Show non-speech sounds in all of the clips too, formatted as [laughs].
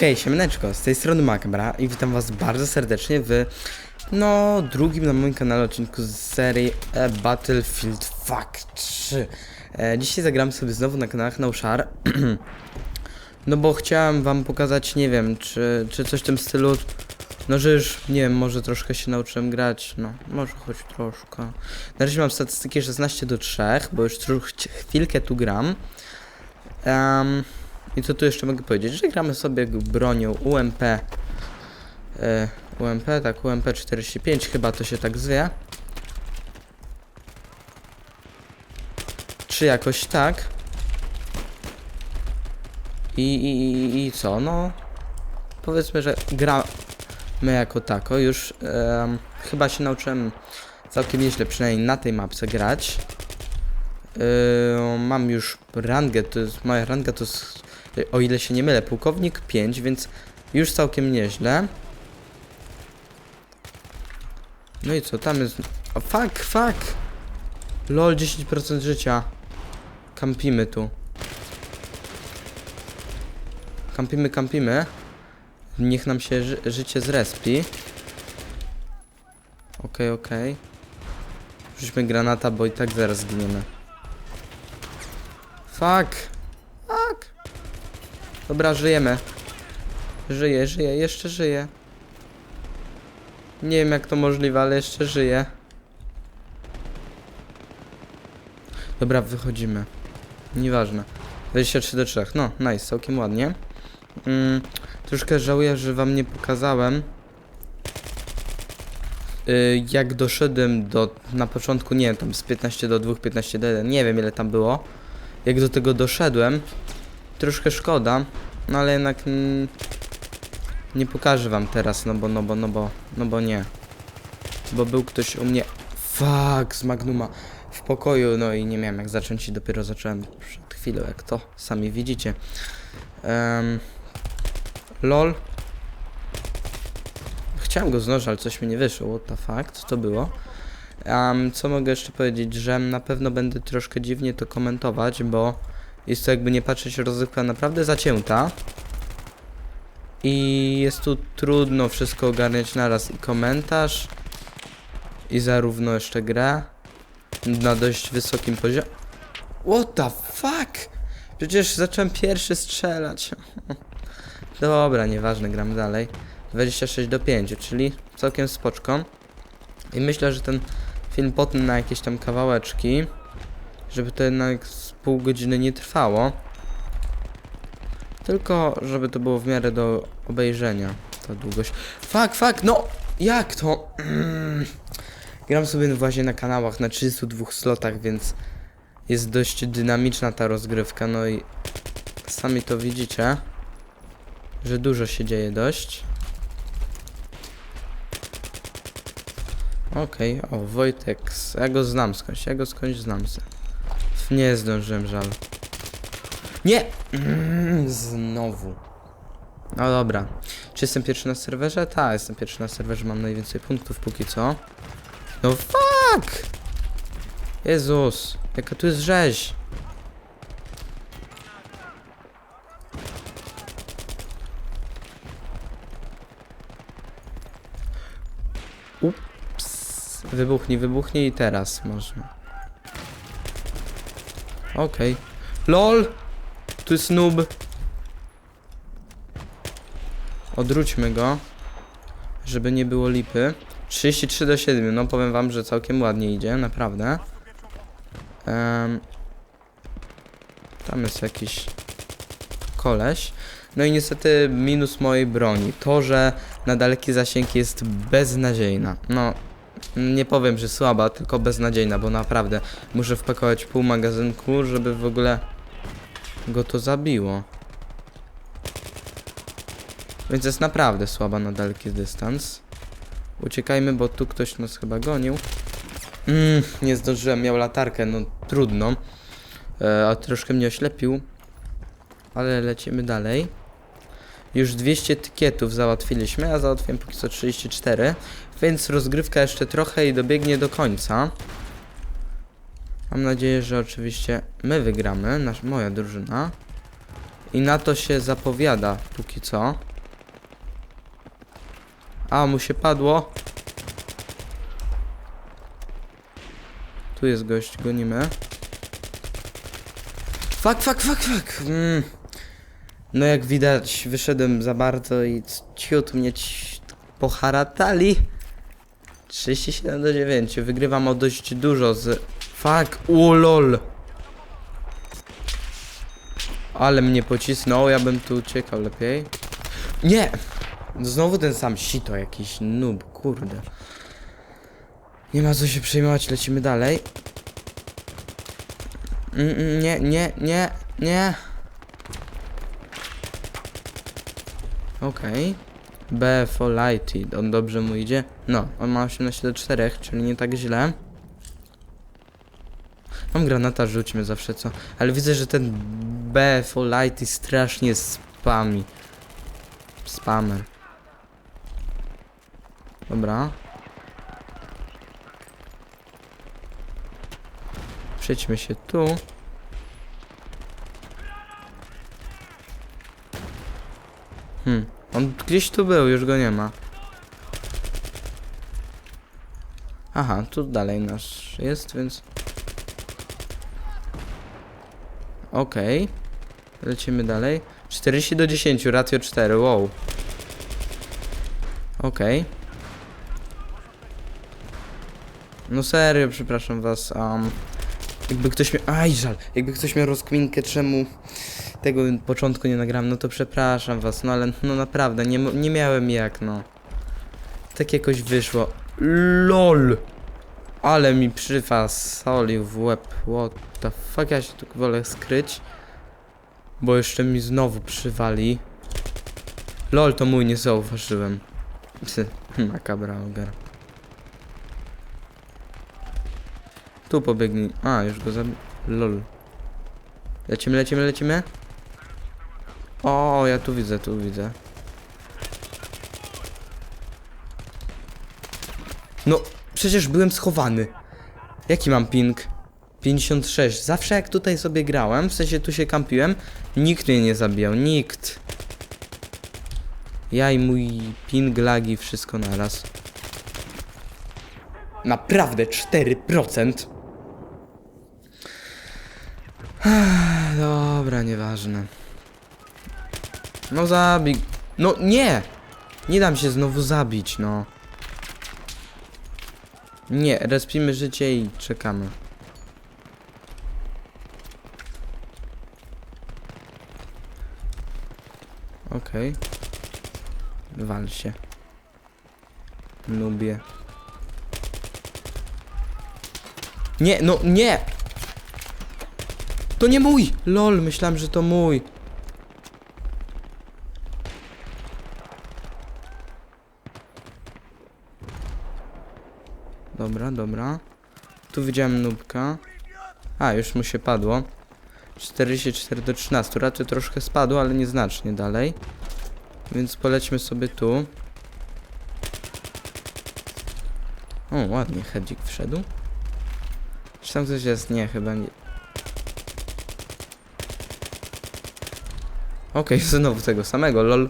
Hej, siemaneczko, z tej strony Makabra i witam was bardzo serdecznie w, no, drugim na moim kanale odcinku z serii e, Battlefield Fuck 3. E, dzisiaj zagram sobie znowu na kanałach No Shar, [clears throat] no bo chciałem wam pokazać, nie wiem, czy, czy coś w tym stylu, no, że już, nie wiem, może troszkę się nauczyłem grać, no, może choć troszkę. Na razie mam statystyki 16 do 3, bo już chwilkę tu gram. Em, I co tu jeszcze mogę powiedzieć? Że gramy sobie bronią UMP. E, UMP, tak, UMP 45 chyba to się tak zwie. Czy jakoś tak. I, i, i, co? No. Powiedzmy, że gramy jako tako. Już chyba się nauczyłem całkiem nieźle, przynajmniej na tej mapce grać. Mam już rangę, to jest, moja ranga to jest, o ile się nie mylę, pułkownik 5, więc już całkiem nieźle. No i co, tam jest... O, fuck, fuck! Lol, 10% życia. Kampimy tu. Kampimy, kampimy. Niech nam się ży życie zrespi. Okej, okej. Rzućmy granata, bo i tak zaraz zginiemy. Fuck. Dobra, żyjemy. Żyję, żyję, jeszcze żyję. Nie wiem jak to możliwe, ale jeszcze żyję. Dobra, wychodzimy. Nieważne. 23 do 3. No, nice, całkiem ładnie. Mm, troszkę żałuję, że wam nie pokazałem. y, jak doszedłem do. Na początku, nie tam z 15 do 2, 15 do 1. Nie wiem ile tam było jak do tego doszedłem. Troszkę szkoda, no ale jednak nie pokażę wam teraz, no bo, no bo, no bo, no bo nie. Bo był ktoś u mnie, fuck, z Magnuma w pokoju, no i nie miałem jak zacząć i dopiero zacząłem przed chwilą, jak to sami widzicie. Um, lol. Chciałem go znosić, ale coś mi nie wyszło, what the fuck, co to było? Um, co mogę jeszcze powiedzieć, że na pewno będę troszkę dziwnie to komentować, bo jest to jakby nie patrzeć rozrywka naprawdę zacięta. I jest tu trudno wszystko ogarniać naraz i komentarz i zarówno jeszcze grę na dość wysokim poziomie. What the fuck? Przecież zacząłem pierwszy strzelać. [laughs] Dobra, nieważne, gram dalej. 26 do 5, czyli całkiem spoczko. I myślę, że ten film potnę na jakieś tam kawałeczki, żeby to jednak pół godziny nie trwało. Tylko, żeby to było w miarę do obejrzenia. Ta długość. Fuck, fuck, no! Jak to? [clears throat] Gram sobie właśnie na kanałach na 32 slotach, więc jest dość dynamiczna ta rozgrywka, no i sami to widzicie, że dużo się dzieje dość. Okej, o, Wojtek, ja go znam skądś, ja go skądś znam se. Nie zdążyłem, żal. Nie! Mm, znowu. No dobra. Czy jestem pierwszy na serwerze? Tak, jestem pierwszy na serwerze, mam najwięcej punktów póki co. No fuck! Jezus, jaka tu jest rzeź. Ups. Wybuchnij, wybuchnij i teraz może. Okej. LOL! Tu jest noob. Odwróćmy go. Żeby nie było lipy. 33 do 7, no powiem wam, że całkiem ładnie idzie, naprawdę. Em, tam jest jakiś koleś. No i niestety minus mojej broni. To, że na dalekie zasięgi jest beznadziejna. No, nie powiem, że słaba, tylko beznadziejna, bo naprawdę muszę wpakować pół magazynku, żeby w ogóle go to zabiło. Więc jest naprawdę słaba na daleki dystans. Uciekajmy, bo tu ktoś nas chyba gonił. Mm, nie zdążyłem, miał latarkę, no trudno. E, a troszkę mnie oślepił. Ale lecimy dalej. Już 200 etykietów załatwiliśmy, a załatwiłem póki co 34. Więc rozgrywka jeszcze trochę i dobiegnie do końca. Mam nadzieję, że oczywiście my wygramy, nasz, moja drużyna. I na to się zapowiada póki co. A, mu się padło. Tu jest gość, gonimy. Fuck, fuck, fuck, fuck. Mm. No jak widać, wyszedłem za bardzo i ciut mnie poharatali. 37 do 9. Wygrywam o dość dużo z... Fuck, ulol. Ale mnie pocisnął, ja bym tu uciekał lepiej. Nie! Znowu ten sam sito, jakiś noob, kurde. Nie ma co się przejmować, lecimy dalej. Mm, mm, Nie, nie, nie, nie. Okej. B for lighted, on dobrze mu idzie. No, on ma 18 do 4, czyli nie tak źle. Mam granata, rzućmy zawsze co. Ale widzę, że ten B for lighted strasznie spami. Spamer. Dobra. Przejdźmy się tu. On gdzieś tu był, już go nie ma. Aha, tu dalej nasz jest, więc... Okej. Lecimy dalej. 40 do 10, ratio 4, wow. Okej. No serio, przepraszam was. Um, jakby ktoś miał... Aj, żal. Jakby ktoś miał rozkminkę, czemu tego początku nie nagrałem, no to przepraszam was, no ale no naprawdę, nie, nie miałem jak, no. Tak jakoś wyszło. LOL! Ale mi przyfasolił w łeb. What the fuck, ja się tu wolę skryć. Bo jeszcze mi znowu przywali. LOL, to mój, nie zauważyłem. Ty, makabra ogar. Tu pobiegnij. A, już go zabi... LOL. Lecimy, lecimy, lecimy. O, ja tu widzę, tu widzę. No, przecież byłem schowany. Jaki mam ping? 56. Zawsze jak tutaj sobie grałem, w sensie tu się kampiłem, nikt mnie nie zabijał, nikt. Ja i mój ping, lagi, wszystko naraz. Naprawdę 4%. Dobra, nieważne. No zabij. No nie! Nie dam się znowu zabić, no. Nie, respimy życie i czekamy. Okej. Wal się. Lubię. Nie, no nie! To nie mój! Lol, myślałem, że to mój. Dobra, dobra. Tu widziałem nubka. A, już mu się padło. 44 do 13. Raczej troszkę spadło, ale nieznacznie dalej. Więc polećmy sobie tu. O, ładnie, hedzik wszedł. Czy tam ktoś jest? Nie, chyba nie. Okej, [laughs] znowu tego samego, lol.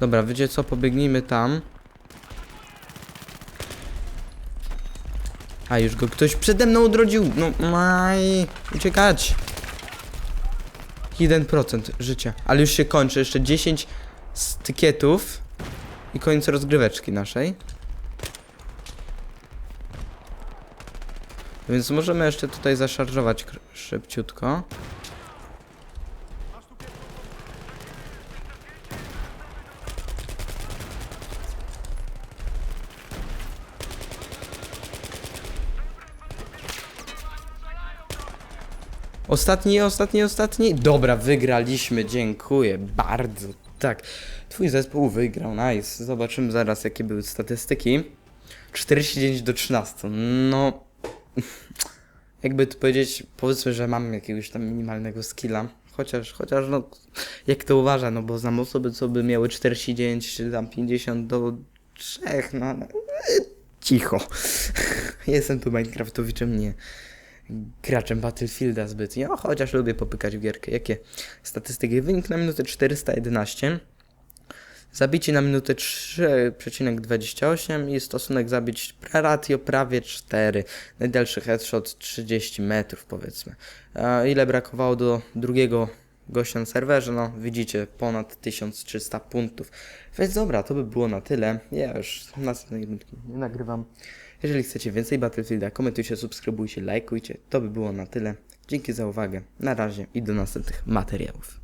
Dobra, wiecie co? Pobiegnijmy tam. A, już go ktoś przede mną odrodził. No, maj. Uciekać. 1% życia. Ale już się kończy. Jeszcze 10 stykietów. I koniec rozgryweczki naszej. Więc możemy jeszcze tutaj zaszarżować szybciutko. Ostatni, ostatni, ostatni. Dobra, wygraliśmy, dziękuję bardzo. Tak, twój zespół wygrał, nice. Zobaczymy zaraz, jakie były statystyki. 49 do 13. No, [laughs] jakby tu powiedzieć, powiedzmy, że mam jakiegoś tam minimalnego skilla. Chociaż, chociaż no, jak to uważa, no bo znam osoby, co by miały 49 czy tam 50 do 3, no cicho. [laughs] Jestem tu Minecraftowiczem, nie, graczem Battlefielda zbytnio, chociaż lubię popykać w gierkę. Jakie statystyki? Wynik na minutę 411. Zabicie na minutę 3,28 i stosunek zabić ratio prawie 4. Najdalszy headshot 30 metrów powiedzmy. A ile brakowało do drugiego gościa na serwerze? No widzicie, ponad 1300 punktów. Więc dobra, to by było na tyle. Ja już następnej rundki nie nagrywam. Jeżeli chcecie więcej Battlefielda, komentujcie, subskrybujcie, lajkujcie. To by było na tyle. Dzięki za uwagę. Na razie i do następnych materiałów.